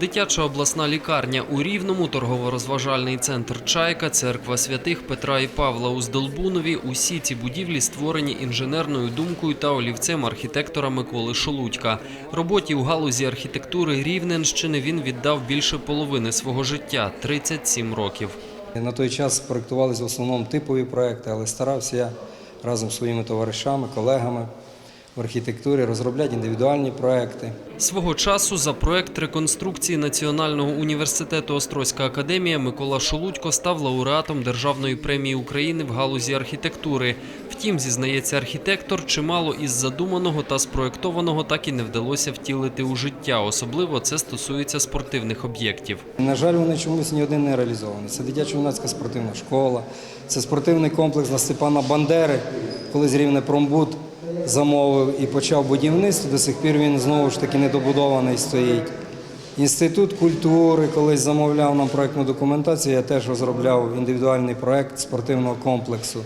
Дитяча обласна лікарня у Рівному, торгово-розважальний центр Чайка, церква святих Петра і Павла у Здолбунові. Усі ці будівлі створені інженерною думкою та олівцем архітектора Миколи Шолудька. Роботі у галузі архітектури Рівненщини він віддав більше половини свого життя 37 років. На той час проєктувалися в основному типові проекти, але старався я разом зі своїми товаришами, колегами в архітектурі розробляти індивідуальні проекти. Свого часу за проект реконструкції Національного університету Острозька академія Микола Шолудько став лауреатом Державної премії України в галузі архітектури. Втім, зізнається архітектор, чимало із задуманого та спроектованого так і не вдалося втілити у життя. Особливо це стосується спортивних об'єктів. На жаль, вони чомусь ні один не реалізовані. Це дитячо-юнацька спортивна школа, це спортивний комплекс на Степана Бандери, коли з Рівнепромбуд замовив і почав будівництво. До сих пір він знову ж таки недобудований стоїть. Інститут культури колись замовляв нам проєктну документацію. Я теж розробляв індивідуальний проєкт спортивного комплексу.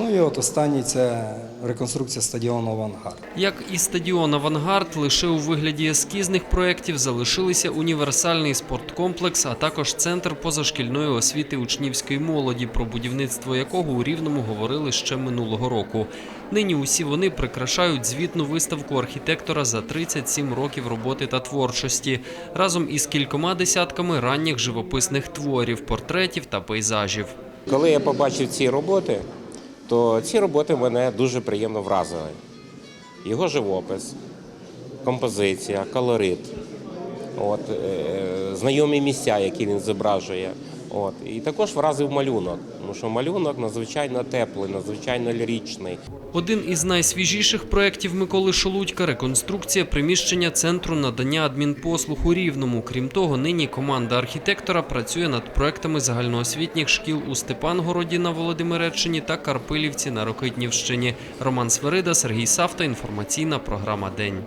Ну і от останній це реконструкція стадіону «Авангард». Як і стадіон Авангард, лише у вигляді ескізних проєктів залишилися універсальний спорткомплекс, а також центр позашкільної освіти учнівської молоді, про будівництво якого у Рівному говорили ще минулого року. Нині усі вони прикрашають звітну виставку архітектора за 37 років роботи та творчості, разом із кількома десятками ранніх живописних творів, портретів та пейзажів. Коли я побачив ці роботи, то ці роботи мене дуже приємно вразили. Його живопис, композиція, колорит, от, е, знайомі місця, які він зображує. От. І також вразив малюнок, тому що малюнок надзвичайно теплий, надзвичайно ліричний. Один із найсвіжіших проєктів Миколи Шолудька – реконструкція приміщення Центру надання адмінпослуг у Рівному. Крім того, нині команда архітектора працює над проектами загальноосвітніх шкіл у Степангороді на Володимиреччині та Карпилівці на Рокитнівщині. Роман Сверида, Сергій Савта. Інформаційна програма «День».